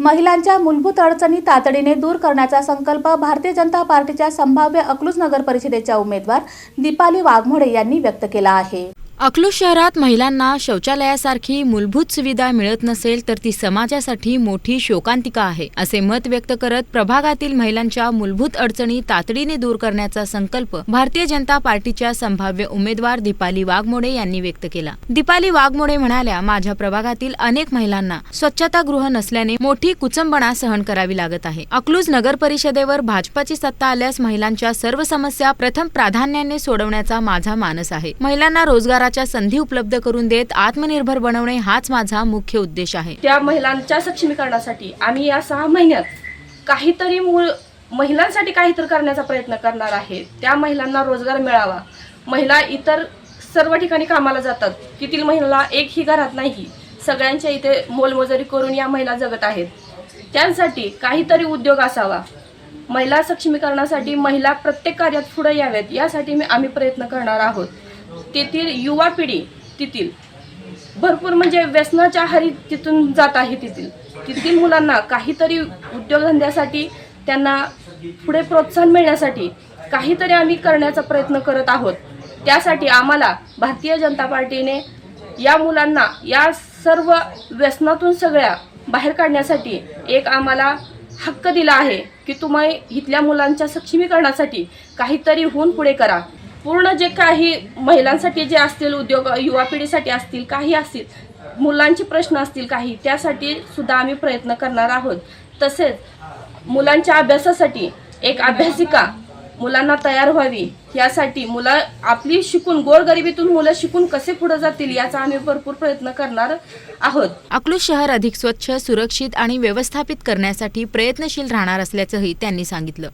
महिलांच्या मूलभूत अडचणी तातडीने दूर करण्याचा संकल्प भारतीय जनता पार्टीच्या संभाव्य अकलूज नगर परिषदेच्या उमेदवार दीपाली वाघमोडे यांनी व्यक्त केला आहे. अकलूज शहरात महिलांना शौचालयासारखी मूलभूत सुविधा मिळत नसेल तर ती समाजासाठी मोठी शोकांतिका आहे असे मत व्यक्त करत प्रभागातील महिलांच्या मूलभूत अडचणी तातडीने दूर करण्याचा संकल्प भारतीय जनता पार्टीच्या संभाव्य उमेदवार दीपाली वाघमोडे यांनी व्यक्त केला. दीपाली वाघमोडे म्हणाल्या माझ्या प्रभागातील अनेक महिलांना स्वच्छतागृह नसल्याने मोठी कुचंबणा सहन करावी लागत आहे. अकलूज नगर परिषदेवर भाजपाची सत्ता आल्यास महिलांच्या सर्व समस्या प्रथम प्राधान्याने सोडवण्याचा माझा मानस आहे. महिलांना रोजगाराच्या संधी उपलब्ध करून देत आत्मनिर्भर बनवणे हाच माझा मुख्य उद्देश आहे. त्या महिलांच्या सक्षमीकरणासाठी आम्ही या सहा महिन्यात काहीतरी मूळ महिलांसाठी काहीतरी करण्याचा प्रयत्न करणार आहे. त्या महिलांना रोजगार मिळावा. महिला इतर सर्व ठिकाणी कामाला जातात. तिथील महिला एक ही घरात नाही सगळ्यांच्या इथे मोलमजुरी करून या महिला जगत आहेत. त्यांसाठी काहीतरी उद्योग असावा. महिला सक्षमीकरणासाठी महिला प्रत्येक कार्यात पुढे याव्यात यासाठी मी आम्ही प्रयत्न करणार आहोत. तेथील युवा पिढी तेथील भरपूर म्हणजे व्यसनाच्या आहारी तिथून जात आहे तेथील. तेथील मुलांना काहीतरी उद्योगधंद्यासाठी त्यांना पुढे प्रोत्साहन मिळण्यासाठी काहीतरी आम्ही करण्याचा प्रयत्न करत आहोत. त्यासाठी आम्हाला भारतीय जनता पार्टीने या मुलांना या सर्व व्यसनातून सगळ्या बाहेर काढण्यासाठी एक आम्हाला हक्क दिला आहे की तुम्ही इथल्या मुलांच्या सक्षमीकरणासाठी काहीतरी होऊन पुढे करा. पूर्ण जे काही महिलांसाठी जे असतील उद्योग युवा पिढीसाठी असतील काही असतील मुलांचे प्रश्न असतील काही त्यासाठी सुद्धा आम्ही प्रयत्न करणार आहोत. तसेच मुलांच्या अभ्यासासाठी एक अभ्यासिका मुलांना तयार व्हावी. यासाठी मुलं आपली शिकून गोरगरिबीतून मुलं शिकून कसे पुढे जातील याचा आम्ही भरपूर प्रयत्न करणार आहोत. अकलूज शहर अधिक स्वच्छ सुरक्षित आणि व्यवस्थापित करण्यासाठी प्रयत्नशील राहणार असल्याचंही त्यांनी सांगितलं.